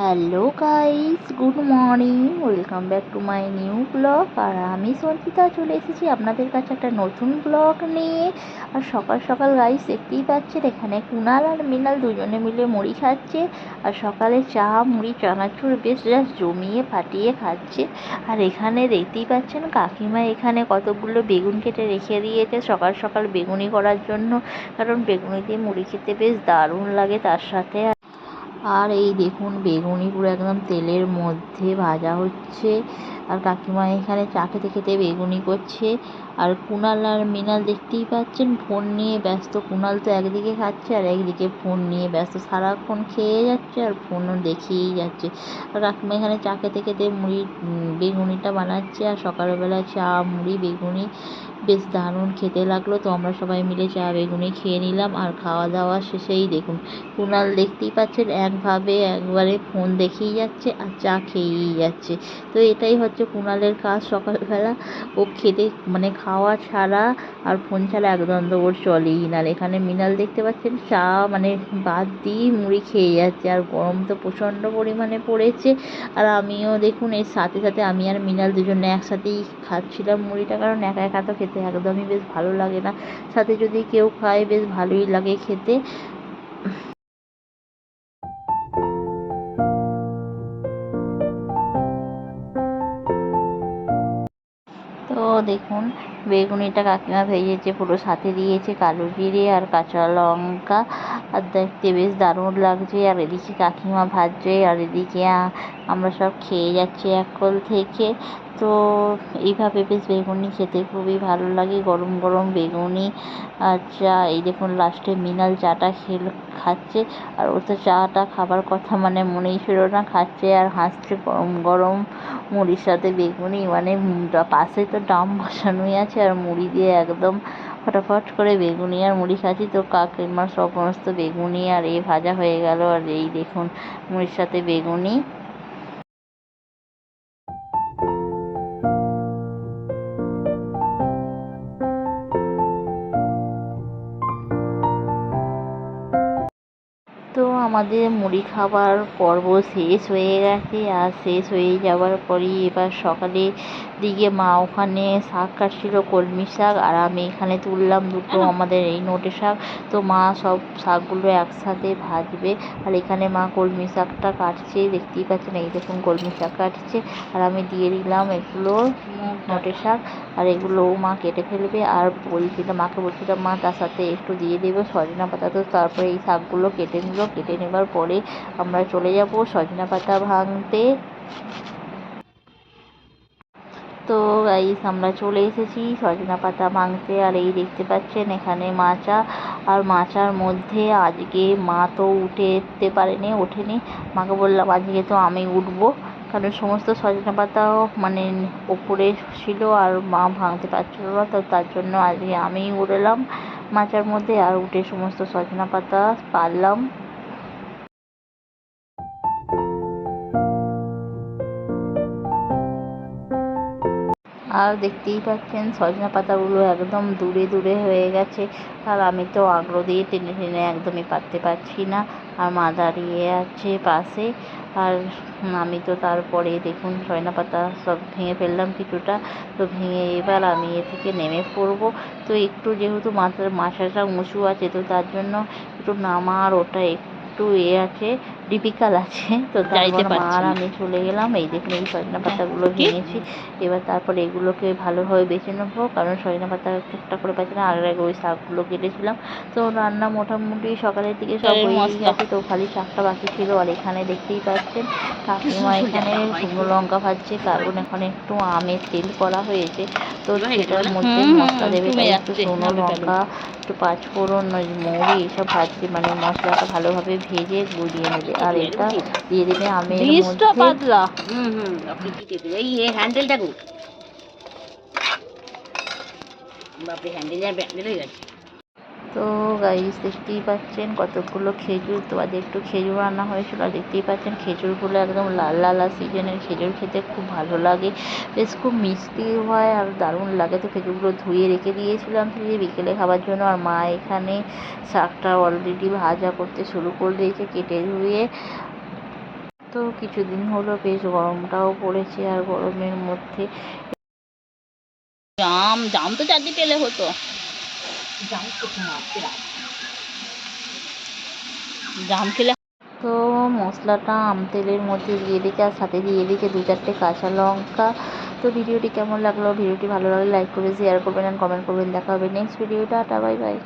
Hello guys good morning welcome back to my new blog আর আমি সঞ্চিতা চলে এসেছি আপনাদের কাছে একটা নতুন ব্লগ নিয়ে। আর সকাল সকাল গাইস দেখতেই পাচ্ছেন, এখানে কুনাল আর মিনাল দুজনে মিলে মুড়ি খাচ্ছে। আর সকালে চা, মুড়ি, চানাচুর, বেশ জাস্ট জমিয়ে ফাটিয়ে খাচ্ছে। আর এখানে দেখতেই পাচ্ছেন, কাকিমা এখানে কতগুলো বেগুন কেটে রেখে দিয়েছে সকাল সকাল বেগুনি করার জন্য। কারণ বেগুনি দিয়ে মুড়ি খেতে বেশ দারুণ লাগে তার সাথে। আর এই দেখুন, বেগুনি পুরো একদম তেলের মধ্যে ভাজা হচ্ছে। আর কাকিমা এখানে চা খেতে খেতে বেগুনি করছে। আর কুনাল আর মিনাল দেখতেই পাচ্ছেন, ফোন নিয়ে ব্যস্ত। কুনাল তো একদিকে খাচ্ছে আর একদিকে ফোন নিয়ে ব্যস্ত। সারাক্ষণ খেয়ে যাচ্ছে আর ফোনও দেখিয়েই যাচ্ছে। আর কাকিমা এখানে চা খেতে খেতে মুড়ি বেগুনিটা বানাচ্ছে। আর সকালবেলা চা, মুড়ি, বেগুনি বেশ দারুণ খেতে লাগল। তো আমরা সবাই মিলে চা বেগুনি খেয়ে নিলাম আর খাওয়া দাওয়া শেষেই দেখুন, কুনাল দেখতেই পাচ্ছেন একভাবে একবারে ফোন দেখেই যাচ্ছে আর চা খেয়েই যাচ্ছে। তো এটাই হচ্ছে কুনালের কাজ সকালবেলা। ও খেতে মানে খাওয়া ছাড়া আর ফোন ছাড়া একদম তো ওর চলেই না। এখানে মিনাল দেখতে পাচ্ছেন চা মানে বাদ দিয়েই মুড়ি খেয়ে যাচ্ছে। আর গরম তো প্রচণ্ড পরিমাণে পড়েছে। আর আমিও দেখুন, এর সাথে সাথে আমি আর মিনাল দুজনে একসাথেই খাচ্ছিলাম মুড়িটা কারণ একা একা তো খেতে একদমই বেশ ভালো লাগে না। সাথে যদি কেউ খায়, বেশ ভালোই লাগে খেতে। দেখুন, বেগুনিটা কাকিমা ভেজেছে, পুরো সাথে দিয়েছে কালো জিরে আর কাঁচা লঙ্কা। আর দেখতে বেশ দারুণ লাগছে। আর এদিকে কাকিমা ভাজছে, আর এদিকে আমরা সব খেয়ে যাচ্ছি এক কল থেকে। তো এইভাবে বেশ বেগুনি খেতে খুবই ভালো লাগে। গরম গরম বেগুনি আর চা। এই দেখুন লাস্টে মিনাল চাটা খেল, খাচ্ছে। আর ও তো চাটা খাবার কথা মানে মনেই ছিল না, খাচ্ছে আর হাসছে গরম গরম মুড়ির সাথে বেগুনি। মানে পাশে তো ডাম বসানোই আছে আর মুড়ি দিয়ে একদম ফটাফট করে বেগুনি আর মুড়ি খাচ্ছি। তো কাকিমার সমস্ত বেগুনি আর এ ভাজা হয়ে গেল। আর এই দেখুন, মুড়ির সাথে বেগুনি। আমাদের মুড়ি খাবার পর্ব শেষ হয়ে গেছে আর শেষ হয়ে যাওয়ার পরই এবার সকালে দিকে মা ওখানে শাক কাটছিল কলমি শাক আর আমি এখানে তুললাম দুটো আমাদের এই নোটে শাক। তো মা সব শাকগুলো একসাথে ভাজবে আর এখানে মা কলমি শাকটা কাটছে দেখতেই পাচ্ছেন এই দেখুন কলমি শাক কাটছে। আর আমি দিয়ে দিলাম এগুলো নোটে শাক আর এগুলোও মা কেটে ফেলবে আর বলছিলাম মাকে বলছিলাম মা তার সাথে একটু দিয়ে দেবে সজনা পাতা তো তারপরে এই শাকগুলো কেটে নিল কেটে নেবার পরে আমরা চলে যাব সজনা পাতা ভাঙতে। তো গাইস আমরা চলে এসেছি সজনা পাতা ভাঙতে। আর এই দেখতে পাচ্ছেন এখানে মাচা। আর মাচার মধ্যে আজকে মা তো উঠতে পারেনি, ওঠেনি। মাকে বললাম, আজকে তো আমি উঠবো। কারণ সমস্ত সজনা পাতাও মানে ওপরে ছিল আর মা ভাঙতে পারছিল না, তো তার জন্য আজকে আমিই উড়লাম মাচার মধ্যে। আর উঠে সমস্ত সজনা পাতা পারলাম। আর দেখতেই পাচ্ছেন সজনা পাতাগুলো একদম দূরে দূরে হয়ে গেছে। আর আমি তো আগ্রহ দিয়ে টেনে টেনে একদমই পারতে পারছি না। আর মা দাঁড়িয়ে আছে পাশে। আর আমি তো তারপরে দেখুন সজনা পাতা সব ভেঙে ফেললাম কিছুটা। তো ভেঙে এবার আমি এ থেকে নেমে পড়ব। তো একটু যেহেতু মাথার মাথাটা উঁচু আছে, তো তার জন্য একটু নামার ওটা একটু এ আছে। ডিফিকাল আছে। তো আর আমি চলে গেলাম এই দেখুন এই সজনা পাতাগুলো ভেঙেছি। এবার তারপরে এগুলোকে ভালোভাবে বেছে নেব কারণ সজনা পাতা একটা করে পাচ্ছি না। আর আগে ওই শাকগুলো কেটেছিলাম। তো রান্না মোটামুটি সকালের দিকে সব হয়ে গেছে। তো খালি শাকটা বাকি ছিল আর এখানে দেখতেই পাচ্ছেন কাকিমা এখানে শুকনো লঙ্কা ভাজছে কারণ এখানে একটু আমের তেল করা হয়েছে। তো সেটার মধ্যে মশলা দেবে তাই একটু শুকনো লঙ্কা একটু পাঁচফোড়ন মৌরি এইসব ভাজছে মানে মশলাটা ভালোভাবে ভেজে গুলিয়ে নেবে। আর এটা দিয়ে দেবে আমি মধ্যে পাতলা হুম হুম আপনি কি দেবে এই হ্যান্ডেলটা গো বাপরে হ্যান্ডেল আর ব্যান্ডেল হয়ে গেছে। তো গাইস দেখতেই পাচ্ছেন কতগুলো খেজুর তো আজ একটু খেজুর রান্না হয়েছিল, আর দেখতেই পাচ্ছেন খেজুরগুলো একদম লাল লাল আর সিজনের খেজুর খেতে খুব ভালো লাগে। বেশ খুব মিষ্টি হয় আর দারুণ লাগে। তো খেজুরগুলো ধুয়ে রেখে দিয়েছিলাম ফ্রিজে বিকেলে খাবার জন্য, আর মা এখানে শাকটা অলরেডি ভাজা করতে শুরু করে দিয়েছে কেটে ধুয়ে। তো কিছুদিন হলো বেশ গরমটাও পড়েছে আর গরমের মধ্যে। জাম জাম তো চারদিকে পেলে হতো। জাম খেলে তো মশলাটা আম তেলের মধ্যে দিয়ে দিকে আর সাথে দিয়ে দিকে দু চারটে কাঁচা লঙ্কা। তো ভিডিওটি কেমন লাগল? ভিডিওটি ভালো লাগলে লাইক করবে শেয়ার করবেন আর কমেন্ট করবেন। দেখা হবে নেক্সট ভিডিওটা টা বাই বাই